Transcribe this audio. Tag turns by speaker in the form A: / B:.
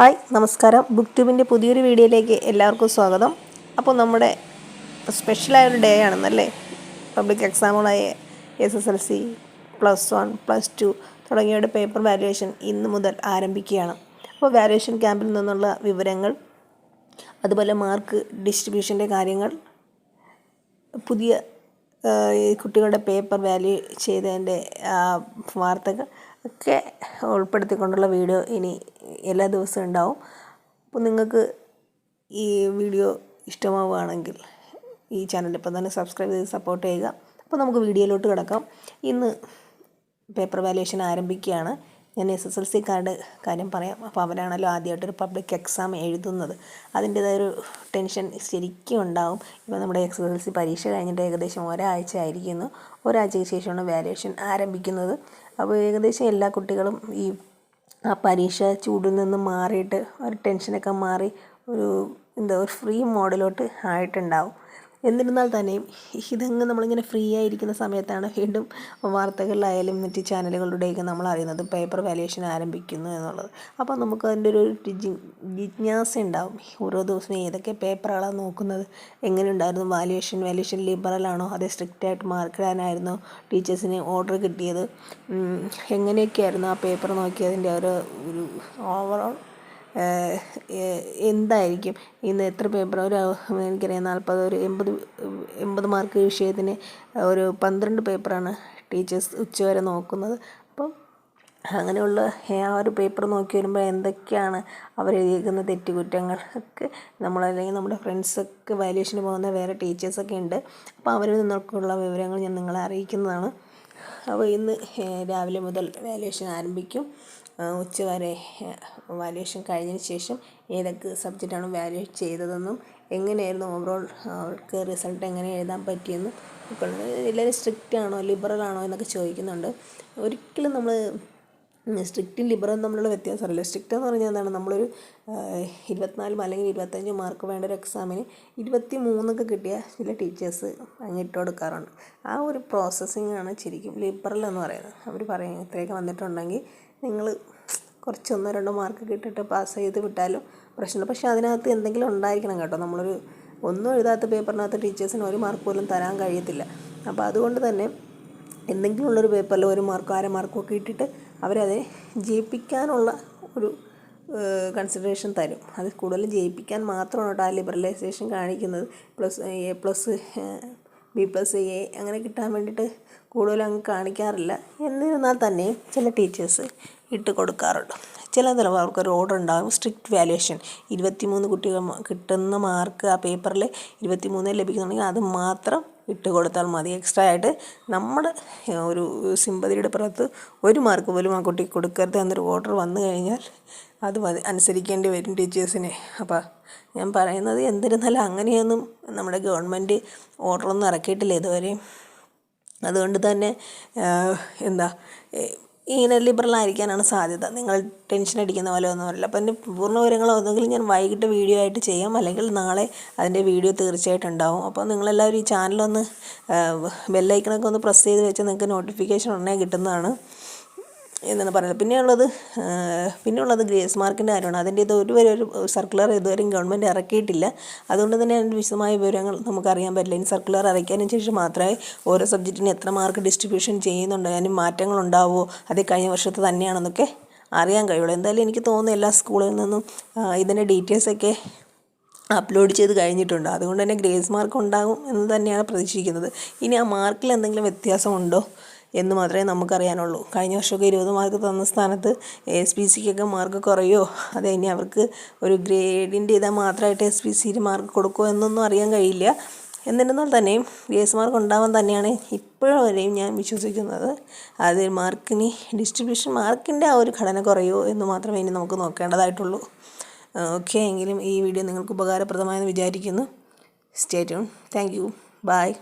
A: Hi നമസ്കാരം. Book ട്യൂബിന്റെ പുതിയൊരു വീഡിയോയിലേക്ക് എല്ലാവർക്കും സ്വാഗതം. അപ്പോൾ നമ്മുടെ സ്പെഷ്യലായൊരു ഡേ ആണെന്നല്ലേ? Public എക്സാമുകളായ S S L C plus one plus two തുടങ്ങിയവയുടെ പേപ്പർ വാല്യുവേഷൻ ഇന്ന് മുതൽ ആരംഭിക്കുകയാണ്. അപ്പോൾ വാല്യുവേഷൻ ക്യാമ്പിൽ നിന്നുള്ള വിവരങ്ങൾ അതുപോലെ മാർക്ക് ഡിസ്ട്രിബ്യൂഷന്റെ കാര്യങ്ങൾ പുതിയ ഈ കുട്ടികളുടെ പേപ്പർ വാല്യൂ ചെയ്തതിന്റെ വാർത്തകൾ ഒക്കെ ഉൾപ്പെടുത്തിക്കൊണ്ടുള്ള വീഡിയോ ഇനി എല്ലാ ദിവസവും ഉണ്ടാവും. അപ്പോൾ നിങ്ങൾക്ക് ഈ വീഡിയോ ഇഷ്ടമാവുകയാണെങ്കിൽ ഈ ചാനൽ ഇപ്പം തന്നെ സബ്സ്ക്രൈബ് ചെയ്ത് സപ്പോർട്ട് ചെയ്യുക. അപ്പോൾ നമുക്ക് വീഡിയോയിലോട്ട് കിടക്കാം. ഇന്ന് പേപ്പർ വാല്യുവേഷൻ ആരംഭിക്കുകയാണ്. ഞാൻ എസ് എസ് എൽ സിക്കാരുടെ കാര്യം പറയാം. അപ്പോൾ അവരാണല്ലോ ആദ്യമായിട്ടൊരു പബ്ലിക് എക്സാം എഴുതുന്നത്. അതിന്റേതായൊരു ടെൻഷൻ ശരിക്കും ഉണ്ടാവും. ഇപ്പോൾ നമ്മുടെ എസ് എസ് എൽ സി പരീക്ഷ കഴിഞ്ഞിട്ട് ഏകദേശം ഒരാഴ്ച ആയിരിക്കുന്നു. ഒരാഴ്ചയ്ക്ക് ശേഷമാണ് വാല്യുവേഷൻ ആരംഭിക്കുന്നത്. അപ്പോൾ ഏകദേശം എല്ലാ കുട്ടികളും ഈ ആ പരീക്ഷ ചൂടിൽ നിന്ന് മാറിയിട്ട് ഒരു ടെൻഷനൊക്കെ മാറി ഒരു എന്താ ഒരു ഫ്രീ മോഡിലോട്ട് ആയിട്ടുണ്ടാവും. എന്നിരുന്നാൽ തന്നെയും ഇതങ്ങ് നമ്മളിങ്ങനെ ഫ്രീ ആയിരിക്കുന്ന സമയത്താണ് വീണ്ടും വാർത്തകളിലായാലും മറ്റ് ചാനലുകളുടെയൊക്കെ നമ്മൾ അറിയുന്നത്. പേപ്പർ വാല്യുവേഷൻ ആരംഭിക്കുന്നു എന്നുള്ളത്. അപ്പോൾ നമുക്ക് അതിന്റെ ഒരു ജിജ്ഞാസ ഉണ്ടാവും. ഓരോ ദിവസവും ഏതൊക്കെ പേപ്പറുകളാണ് നോക്കുന്നത്? എങ്ങനെ ഉണ്ടായിരുന്നു വാല്യുവേഷൻ വാല്യുവേഷൻ ലിബറലാണോ അതേ സ്ട്രിക്റ്റായിട്ട് മാർക്ക് ഇടാനായിരുന്നോ? ടീച്ചേഴ്സിന് ഓർഡർ കിട്ടിയത്? എങ്ങനെയൊക്കെയായിരുന്നു ആ പേപ്പർ നോക്കിയതിന്റെ ഒരു ഒരു ഓവറോൾ എന്തായിരിക്കും? ഇന്ന് എത്ര പേപ്പർ ഒരു എനിക്കറിയാം നാൽപ്പത് ഒരു എൺപത് എൺപത് മാർക്ക് വിഷയത്തിന് ഒരു പന്ത്രണ്ട് പേപ്പറാണ് ടീച്ചേഴ്സ് ഉച്ചവരെ നോക്കുന്നത്. അപ്പം അങ്ങനെയുള്ള ആ ഒരു പേപ്പർ നോക്കി വരുമ്പോൾ എന്തൊക്കെയാണ് അവർ എഴുതിയിരിക്കുന്ന തെറ്റുകുറ്റങ്ങൾ ഒക്കെ നമ്മൾ അല്ലെങ്കിൽ നമ്മുടെ ഫ്രണ്ട്സൊക്കെ വാല്യൂഷന് പോകുന്ന വേറെ ടീച്ചേഴ്സൊക്കെ ഉണ്ട്. അപ്പോൾ അവരിൽ നിന്നൊക്കെയുള്ള വിവരങ്ങൾ ഞാൻ നിങ്ങളെ അറിയിക്കുന്നതാണ്. അപ്പോൾ ഇന്ന് രാവിലെ മുതൽ വാല്യുവേഷൻ ആരംഭിക്കും. ഉച്ചവരെ വാല്യുവേഷൻ കഴിഞ്ഞതിന് ശേഷം ഏതൊക്കെ സബ്ജക്റ്റാണ് വാല്യുവേറ്റ് ചെയ്തതെന്നും എങ്ങനെയായിരുന്നു ഓവറോൾ അവർക്ക് റിസൾട്ട് എങ്ങനെ എഴുതാൻ പറ്റിയെന്നും ഒക്കെ ഉണ്ട്. എല്ലാവരും സ്ട്രിക്റ്റ് ആണോ ലിബറൽ ആണോ എന്നൊക്കെ ചോദിക്കുന്നുണ്ട്. ഒരിക്കലും നമ്മൾ സ്ട്രിക്റ്റും ലിബറും തമ്മിലുള്ള വ്യത്യാസം അറിയില്ല. സ്ട്രിക്റ്റ് എന്ന് പറഞ്ഞാൽ എന്താണ്? നമ്മളൊരു ഇരുപത്തിനാലും അല്ലെങ്കിൽ ഇരുപത്തഞ്ച് മാർക്ക് വേണ്ട ഒരു എക്സാമിന് ഇരുപത്തി മൂന്നൊക്കെ കിട്ടിയ ചില ടീച്ചേഴ്സ് അങ്ങിട്ട് കൊടുക്കാറുണ്ട്. ആ ഒരു പ്രോസസ്സിങ്ങാണ് ശരിക്കും ലിബറൽ എന്ന് പറയുന്നത്. അവർ പറയും ഇത്രയൊക്കെ വന്നിട്ടുണ്ടെങ്കിൽ നിങ്ങൾ കുറച്ച് ഒന്നോ രണ്ടോ മാർക്ക് കിട്ടിയിട്ട് പാസ് ചെയ്ത് വിട്ടാലും പ്രശ്നമില്ല. പക്ഷേ അതിനകത്ത് എന്തെങ്കിലും ഉണ്ടായിരിക്കണം കേട്ടോ. നമ്മളൊരു ഒന്നും എഴുതാത്ത പേപ്പറിനകത്ത് ടീച്ചേഴ്സിന് ഒരു മാർക്ക് പോലും തരാൻ കഴിയത്തില്ല. അപ്പോൾ അതുകൊണ്ട് തന്നെ എന്തെങ്കിലും ഉള്ളൊരു പേപ്പറിൽ ഒരു മാർക്കോ അര മാർക്കോ ഒക്കെ ഇട്ടിട്ട് അവരത് ജയിപ്പിക്കാനുള്ള ഒരു കൺസിഡറേഷൻ തരും. അത് കൂടുതലും ജയിപ്പിക്കാൻ മാത്രമാണ് കേട്ടോ ആ ലിബറലൈസേഷൻ കാണിക്കുന്നത്. Plus A plus B plus A അങ്ങനെ കിട്ടാൻ വേണ്ടിയിട്ട് കൂടുതലും അങ്ങ് കാണിക്കാറില്ല. എന്നിരുന്നാൽ തന്നെയും ചില ടീച്ചേഴ്സ് ഇട്ട് കൊടുക്കാറുണ്ട്. ചില ചിലപ്പോൾ അവർക്കൊരു ഓർഡർ ഉണ്ടാകും സ്ട്രിക്റ്റ് വാല്യുവേഷൻ ഇരുപത്തിമൂന്ന് കുട്ടികൾ കിട്ടുന്ന മാർക്ക് ആ പേപ്പറിൽ ഇരുപത്തിമൂന്ന് ലഭിക്കുന്നുണ്ടെങ്കിൽ അത് മാത്രം ഇട്ട് കൊടുത്താൽ മതി. എക്സ്ട്രാ ആയിട്ട് നമ്മുടെ ഒരു സിമ്പതിയുടെ പുറത്ത് ഒരു മാർക്ക് പോലും ആ കുട്ടിക്ക് കൊടുക്കരുത് എന്നൊരു ഓർഡർ വന്നു കഴിഞ്ഞാൽ അത് അനുസരിക്കേണ്ടി വരും ടീച്ചേഴ്സിനെ അപ്പോൾ ഞാൻ പറയുന്നത് എന്തിരുന്നാലും അങ്ങനെയൊന്നും നമ്മുടെ ഗവൺമെന്റ് ഓർഡറൊന്നും ഇറക്കിയിട്ടില്ല ഇതുവരെയും. അതുകൊണ്ട് തന്നെ എന്താ ഇങ്ങനെ ലിബറൽ ആയിരിക്കാനാണ് സാധ്യത. നിങ്ങൾ ടെൻഷൻ അടിക്കുന്ന പോലെ ഒന്നും അല്ല അപ്പം എന്റെ പൂർണ വിവരങ്ങൾ ഒന്നുകിൽ ഞാൻ വൈകിട്ട് വീഡിയോ ആയിട്ട് ചെയ്യാം. അല്ലെങ്കിൽ നാളെ അതിന്റെ വീഡിയോ തീർച്ചയായിട്ടും ഉണ്ടാവും. അപ്പോൾ നിങ്ങളെല്ലാവരും ഈ ചാനലൊന്ന് ബെല്ലൈക്കണൊക്കെ ഒന്ന് പ്രസ് ചെയ്ത് വെച്ചാൽ നിങ്ങൾക്ക് നോട്ടിഫിക്കേഷൻ ഉടനെ കിട്ടുന്നതാണ്. എന്നാണ് പറയുന്നത്. പിന്നെയുള്ളത് പിന്നെയുള്ളത് ഗ്രേസ് മാർക്കിന്റെ കാര്യമാണ്. അതിന്റെ ഇത് ഒരു വരെ ഒരു സർക്കുലർ ഇതുവരെയും ഗവൺമെന്റ് ഇറക്കിയിട്ടില്ല. അതുകൊണ്ട് തന്നെ അതിന്റെ വിശദമായ വിവരങ്ങൾ നമുക്കറിയാൻ പറ്റില്ല. ഇനി സർക്കുലർ ഇറക്കിയതിന് ശേഷം മാത്രമേ ഓരോ സബ്ജക്റ്റിന് എത്ര മാർക്ക് ഡിസ്ട്രിബ്യൂഷൻ ചെയ്യുന്നുണ്ട് അതിന് മാറ്റങ്ങൾ ഉണ്ടാവുമോ അത് കഴിഞ്ഞ വർഷത്തെ തന്നെയാണെന്നൊക്കെ അറിയാൻ കഴിയുള്ളൂ. എന്തായാലും എനിക്ക് തോന്നുന്നു എല്ലാ സ്കൂളിൽ നിന്നും ഇതിന്റെ ഡീറ്റെയിൽസൊക്കെ അപ്ലോഡ് ചെയ്ത് കഴിഞ്ഞിട്ടുണ്ട്. അതുകൊണ്ട് തന്നെ ഗ്രേസ് മാർക്ക് ഉണ്ടാകും എന്ന് തന്നെയാണ് പ്രതീക്ഷിക്കുന്നത്. ഇനി ആ മാർക്കിൽ എന്തെങ്കിലും വ്യത്യാസമുണ്ടോ? എന്ന് മാത്രമേ നമുക്കറിയാനുള്ളൂ. കഴിഞ്ഞ വർഷമൊക്കെ ഇരുപത് മാർക്ക് തന്ന സ്ഥാനത്ത് എസ് പി സിക്കൊക്കെ മാർക്ക് കുറയോ? അത് ഇനി അവർക്ക് ഒരു ഗ്രേഡിന്റെ ഇതാ മാത്രമായിട്ട് എസ് പി സിയിൽ മാർക്ക് കൊടുക്കുമോ എന്നൊന്നും അറിയാൻ കഴിയില്ല. എന്നിരുന്നാൽ തന്നെയും ഗ്രേസ് മാർക്ക് ഉണ്ടാവാൻ തന്നെയാണ് ഇപ്പോഴും ഞാൻ വിശ്വസിക്കുന്നത്. അത് മാർക്കിന് ഡിസ്ട്രിബ്യൂഷൻ മാർക്കിന്റെ ആ ഒരു ഘടന കുറയോ എന്ന് മാത്രമേ ഇനി നമുക്ക് നോക്കേണ്ടതായിട്ടുള്ളൂ. ഓക്കെ എങ്കിലും ഈ വീഡിയോ നിങ്ങൾക്ക് ഉപകാരപ്രദമായെന്ന് വിചാരിക്കുന്നു. Stay tune thank you bye